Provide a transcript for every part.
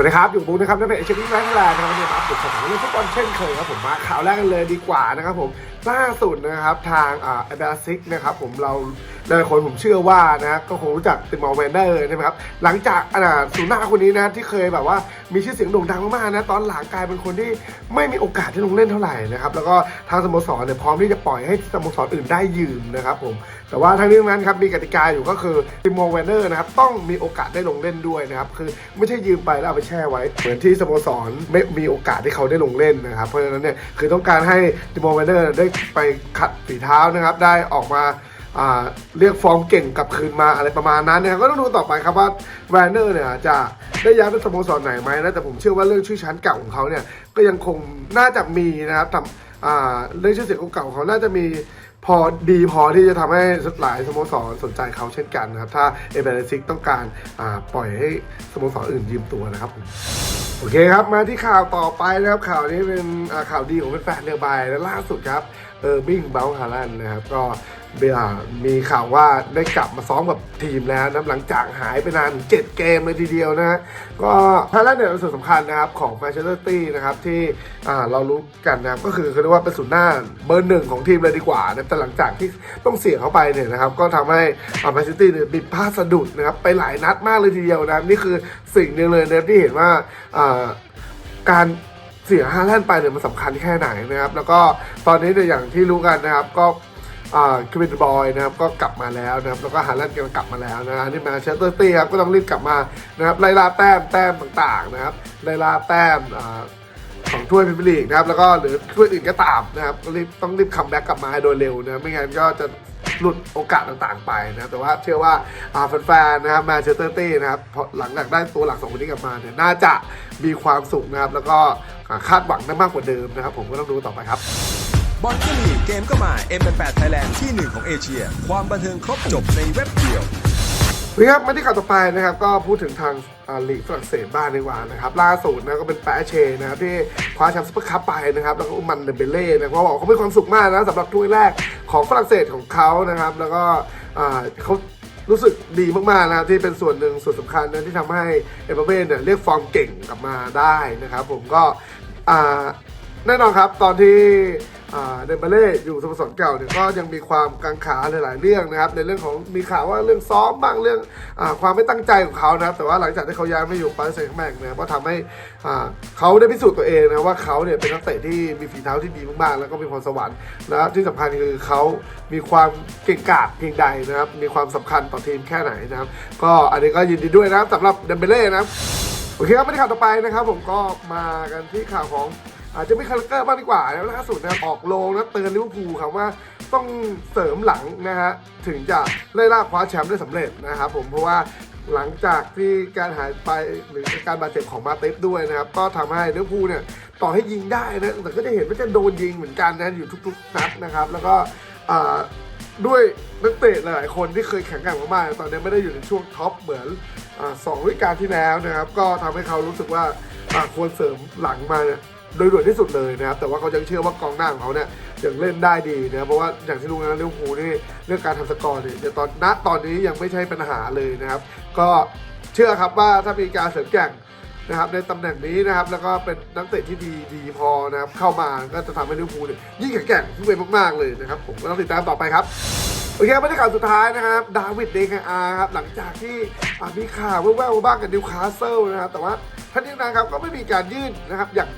วัสดีครับอยู่บุ๊กนะครับนักเตะเอเชียทีมแรกแลนด์นะครับวันนี้มาอัปเดสถานีฟุตบอลเช่นเคยครับผมมาข่าวแรกกันเลยดีกว่านะครับผมล่าสุดนะครับทางอ่าเอเบรซิกนะครับผมเราหลายคนผมเชื่อว่านะก็คงรู้จักติมอร์แวนเดอร์ใช่ไหมครับหลังจากอ่าศูนย์หน้าคนนี้นะที่เคยแบบว่ามีชื่อเสียงโด่งดังมากๆนะตอนหลังกลายเป็นคนที่ไม่มีโอกาสที่ลงเล่นเท่าไหร่นะครับแล้วก็ทางสโมสรเนี่ยพร้อมที่จะปล่อยให้สโมสรอื่นได้ยืมนะครับผมแต่ว่าทั้งนี้ทั้งนั้นครับมีกติกาอยู่ก็คือติมอร์แวนเดอร์นะครับต้องมีโอกาสได้ลงเล่นด้วยนะครับคือไม่ใช่ยืมไปแล้วเอาไปช่ไว้ เหมือนที่สโมสรไม่มีโอกาสที่เขาได้ลงเล่นนะครับ เพราะฉะนั้นเนี่ยคือต้องการให้ติโมเวนเดอร์ได้ไปขัดฝีเท้านะครับ ได้ออกมา เรียกฟอร์มเก่งกลับคืนมาอะไรประมาณนั้นนะครับก็ต้องดูต่อไปครับว่าแวนเดอร์เนี่ยจะได้ย้ายไปสโมสรไหนไหมนะแต่ผมเชื่อว่าเรื่องชื่อชั้นเก่าของเขาเนี่ยก็ยังคงน่าจะมีนะครับทำเรื่องชื่อเสียงเก่าของเขาน่าจะมีพอดีพอที่จะทำให้หลายสโมสรสนใจเขาเช่นกันนะครับ ถ้าเอเบรซิกต้องการปล่อยให้สโมสรอื่นยืมตัวนะครับ โอเคครับ มาที่ข่าวต่อไปนะครับ ข่าวนี้เป็นข่าวดีของแฟนเรือใบและล่าสุดครับเออร์บิงเบลฮารันนะครับ ก็ เบียร์มีข่าวว่าได้กลับมาซ้อมกับทีมแล้วนะหลังจากหายไปนานเจ็ดเกมเลยทีเดียวนะฮะก็ฮารันเนี่ยเป็นส่วนสำคัญนะครับของแมนเชสเตอร์ตี้นะครับที่เรารู้กันนะครับก็คือเขาเรียกว่าเป็นศูนย์หน้าเบอร์หนึ่งของทีมเลยดีกว่านะแต่หลังจากที่ต้องเสียเขาไปเนี่ยนะครับก็ทำให้แมนเชสเตอร์ตี้เนี่ยมีพลาดสะดุดนะครับไปหลายนัดมากเลยทีเดียวนะนี่คือสิ่งหนึ่งเลยนะที่เห็นว่าอ่าการเสียฮาแลนด์ไปเนี่ยมันสำคัญแค่ไหนนะครับแล้วก็ตอนนี้เนี่ยอย่างที่รู้กันนะครับก็ คิวินบอยนะครับก็กลับมาแล้วนะครับแล้วก็ฮาแลนด์ก็กลับมาแล้วนะฮะนี่มนเชสเตอร์ตี้ครับก็ต้องรีบกลับมานะครับไล่ล่าแต้มแต้มต่างๆนะครับไล่ล่าแต้มของถ้วยพรีเมียร์ลีกนะครับแล้วก็หรือถ้วยอื่นก็ตามนะครับก็รีบต้องรีบคัมแบ็กกลับมาให้โดยเร็วนะไม่งั้นก็จะหลุดโอกาสต่างๆไปนะแต่ว่าเชื่อว่าแฟนๆนะครับแมนเชสเตอร์ตี้นะครับหลังจากได้ตัวหลักสองคนนี้กลับมาเนี่ยน่าจะมีความสุขนะครับแล้วก็คาดหวังได้มากกว่าเดิมนะครับ ผมก็ต้องดูต่อไปครับ บอลก็มีเกมก็มา M88 Thailand ที่หนึ่งของเอเชีย ความบันเทิงครบจบในเว็บเดียวนี่ครับมาที่ข่าวต่อไปนะครับ ก็พูดถึงทางลีกฝรั่งเศสบ้างดีกว่านะครับล่าสุดนะก็เป็นแปะเชนะครับที่คว้าแชมป์ซุปเปอร์คัพไปนะครับ แล้วก็อุมันเดเบเล่นะเขาบอกเขามีความสุขมากนะสำหรับถ้วยแรกของฝรั่งเศสของเขานะครับ แล้วก็เขารู้สึกดีมากๆนะครับที่เป็นส่วนหนึ่งส่วนสำคัญนะที่ทำให้เอเบเบ้เนี่ยเรียกฟอร์มเก่งกลับมาได้นะครับ ผมก็แน่นอนครับตอนที่ เดมเบเล่อยู่สโมสรเก่าเนี่ยก็ยังมีความกังขาหลาย ๆ เรื่องนะครับ ในเรื่องของมีข่าวว่าเรื่องซ้อมบ้างเรื่องอความไม่ตั้งใจของเขานะครับ แต่ว่าหลังจากที่เขาย้ายมาอยู่ปารีสแซงต์แมงนะครับก็ทำให้เขาได้พิสูจน์ตัวเองนะว่าเขาเนี่ยเป็นนักเตะที่มีฝีเท้าที่ดีมาก ๆ แล้วก็มีพรสวรรค์และที่สำคัญคือเขามีความเก่งกาจเพียงใดนะครับ มีความสำคัญต่อทีมแค่ไหนนะครับ ก็อันนี้ก็ยินดีด้วยนะครับสำหรับเดมเบเล่นะครับโอเคครับไม่ได้ข่าวต่อไปนะครับ ผมก็มากันที่ข่าวของ อาจจะไม่คาแรคเตอร์บ้างดีกว่าแล้วล่าสุดนะออกโรงนะเตือนลิเวอร์พูลครับว่าต้องเสริมหลังนะฮะถึงจะไล่ล่าคว้าแชมป์ได้สำเร็จนะครับผมเพราะว่าหลังจากที่การหายไปหรือการบาดเจ็บของมาเตฟด้วยนะครับ ก็ทำให้ลิเวอร์พูลเนี่ยต่อให้ยิงได้นะแต่ก็จะเห็นว่าจะโดนยิงเหมือนกันนะอยู่ทุกๆนัดนะครับ แล้วก็ด้วยนักเตะหลายๆคนที่เคยแข่งขันมากๆตอนนี้ไม่ได้อยู่ในช่วงท็อปเหมือนอสองฤดูกาลที่แล้วนะครับ ก็ทำให้เขารู้สึกว่าอ่าควรเสริมหลังมาเนี่ย โดยด่วนที่สุดเลยนะครับ แต่ว่าเขายังเชื่อว่ากองหน้าของเขาเนี่ยยังเล่นได้ดีนะเพราะว่าอย่างที่รู้นะลิเวอร์พูนี่เรื่องการทำสกอร์เนี่ยตอนณตอนนี้ยังไม่ใช่ปัญหาเลยนะครับ ก็เชื่อครับว่าถ้ามีการเสริมแข่งนะครับในตำแหน่งนี้นะครับแล้วก็เป็นนักเตะที่ดีดีพอนะครับเข้ามาก็จะทำให้ลิเวอร์พูลเนี่ยยิ่งแข็งแกร่งขึ้นไปมากๆเลยนะครับผมก็ต้องติดตามต่อไปครับโอเคบรรยากาศสุดท้ายนะครับดาวิดเดคอาร์ครับหลังจากที่อามีข่าวแว่วๆบ้างกับนิวคาสเซิลนะครับแต่ว่าท่านนี้นะครับก็ไม่มีการยื่นนะครับอย่าง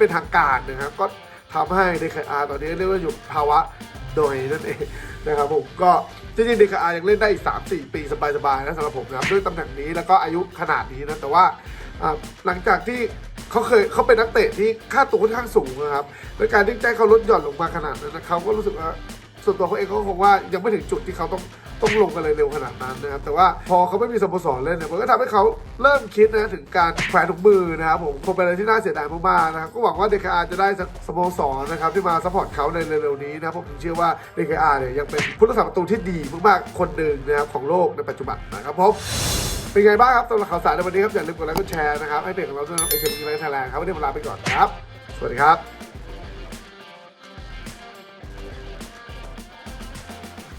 เป็นทางการนะครับก็ทำให้เดคอาร์ตอนนี้เรียกว่าอยู่ภาวะโดยนั่นเองนะครับผมก็จริงๆเดคอาร์ยังเล่นได้อีก 3-4 ปีสบายๆนะสำหรับผมนะครับด้วยตำแหน่งนี้แล้วก็อายุขนาดนี้นะแต่ว่าหลังจากที่เขาเคยเขาเป็นนักเตะที่ค่าตัวค่อนข้างสูงนะครับและการที่ใจเขาลดหย่อนลงมาขนาดนั้นนะเขาก็รู้สึกว่าส่วนตัวเขาเองเขาคงว่ายังไม่ถึงจุดที่เขาต้อง ต้องลงกันเลยเร็วขนาดนั้นนะครับแต่ว่าพอเขาไม่มีสโมสรเล่นเนี่ยมันก็ทำให้เขาเริ่มคิดนะถึงการแขวนถุงมือนะครับผมคงเป็นอะไรที่น่าเสียดายมากๆนะครับก็หวังว่าเดคอาจะได้สโมสรนะครับที่มาซัพพอร์ตเขาในเร็วๆนี้นะครับผมเชื่อว่าเดคอาเนี่ยยังเป็นผู้รักษาประตูที่ดีมากๆคนหนึ่งนะครับของโลกในปัจจุบันนะครับผมเป็นไงบ้างครับสำหรับข่าวสารในวันนี้ครับอย่าลืมกดไลค์กดแชร์นะครับให้เพจของเราด้วยนะครับเอเชียมีไลฟ์ไทยแลนด์ครับวันนี้ผมลาไปก่อนครับ สวัสดีครับ